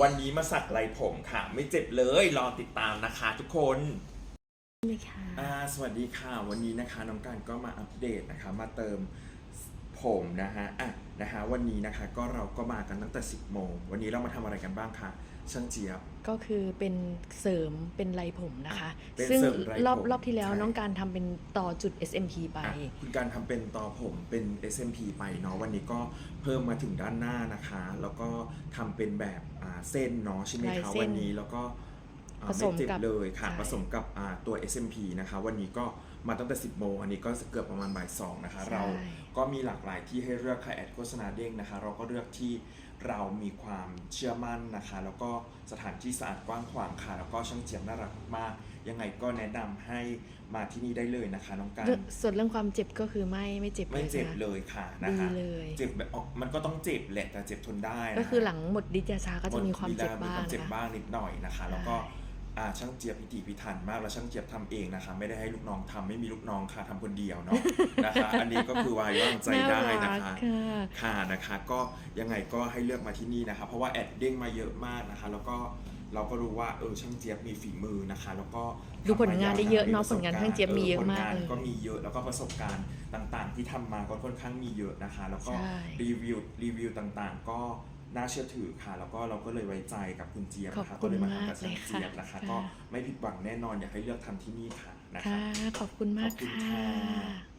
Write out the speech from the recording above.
วันนี้มาสักไหลผมค่ะ ไม่เจ็บเลยรอติดตามนะคะทุกคนเลยค่ะ อ่าสวัสดีค่ะ วันนี้นะคะน้องการก็มาอัปเดตนะคะ มาเติม ผมนะฮะอะนะฮะวันนี้นะคะก็เราก็มากันตั้งแต่ 10 โมง วันนี้เรามาทำอะไรกันบ้างคะช่างเจี๊ยบ ก็คือเป็นเสริมเป็นไรผมนะคะ เป็นซึ่งเสริมไรผมรอบรอบที่แล้วใช่ น้องการทำเป็นต่อจุด SMP ไป อะคุณการทำเป็นต่อผมเป็น SMP ไปเนาะวันนี้ก็เพิ่มมาถึงด้านหน้านะคะ แล้วก็ทำเป็นแบบอ่าเส้นเนาะใช่ไหมลายคะเส้น วันนี้แล้วก็อ่า ผสมไเจ็บกับเลยค่ะใช่ผสมกับอ่าตัว SMP นะคะ วันนี้ก็มาตั้งแต่ 10 โมง อันนี้ก็เกือบประมาณบ่ายสองนะคะใช่เราก็มีหลากหลายที่ให้เลือกค่ะแอดโฆษณาเด้งนะคะ เราก็เลือกที่เรามีความเชื่อมั่นนะคะ แล้วก็สถานที่สะอาดกว้างขวางค่ะ แล้วก็ช่างเจียมน่ารักมาก ยังไงก็แนะนำให้มาที่นี่ได้เลยนะคะน้องการเรื่องส่วนเรื่องความเจ็บก็คือไม่ไม่เจ็บไม่เจ็บนะเลยค่ะนะคะดีเลยเจ็บแบบออกมันก็ต้องเจ็บแหละแต่เจ็บทนได้นะะก็คือหลังหมดดิจยาชาก็จะมีความเจ็บมีบ้างความเจ็บนะคะบ้างนิดหน่อยนะคะ แล้วก็ใช่อ่าช่างเจี๊ยบพิถีพิถันมากแล้วช่างเจี๊ยบทำเองนะคะ ไม่ได้ให้ลูกน้องทำไม่มีลูกน้องค่ะทำคนเดียวเนาะนะคะ อันนี้ก็คือวายวางใจได้นะารัคะกค่ะค่ะนะคะ ก็ยังไงก็ให้เลือกมาที่นี่นะคะ เพราะว่าแอดเด้งมาเยอะมากนะคะ แล้วก็เราก็รู้ว่าเออช่างเจี๊ยบมีฝีมือนะคะ แล้วก็ดูผลงานได้เยอะเนอะมีประสบผลงานช่างเจี๊ยบมีเยอะมากผลงนเลยก็มีเยอะแล้วก็ประสบการณ์ต่างๆ ที่ทำมาก็ค่อนข้างมีเยอะนะคะ แล้วก็ใช่รีวิวรีวิวต่างๆ ก็ น่าเชื่อถือค่ะ แล้วก็เราก็เลยไว้ใจกับคุณเจี๊ยบนะขอคะบคุก็ณเลยมาทำกับมากเลยช่างเจี๊ยบนะคะ ค่ะ ก็ไม่ผิดหวังแน่นอนอยากให้เลือกทำที่นี่ค่ะนะคะ ค่ะ ขอบคุณมากขอบคุณค่ะ ค่ะ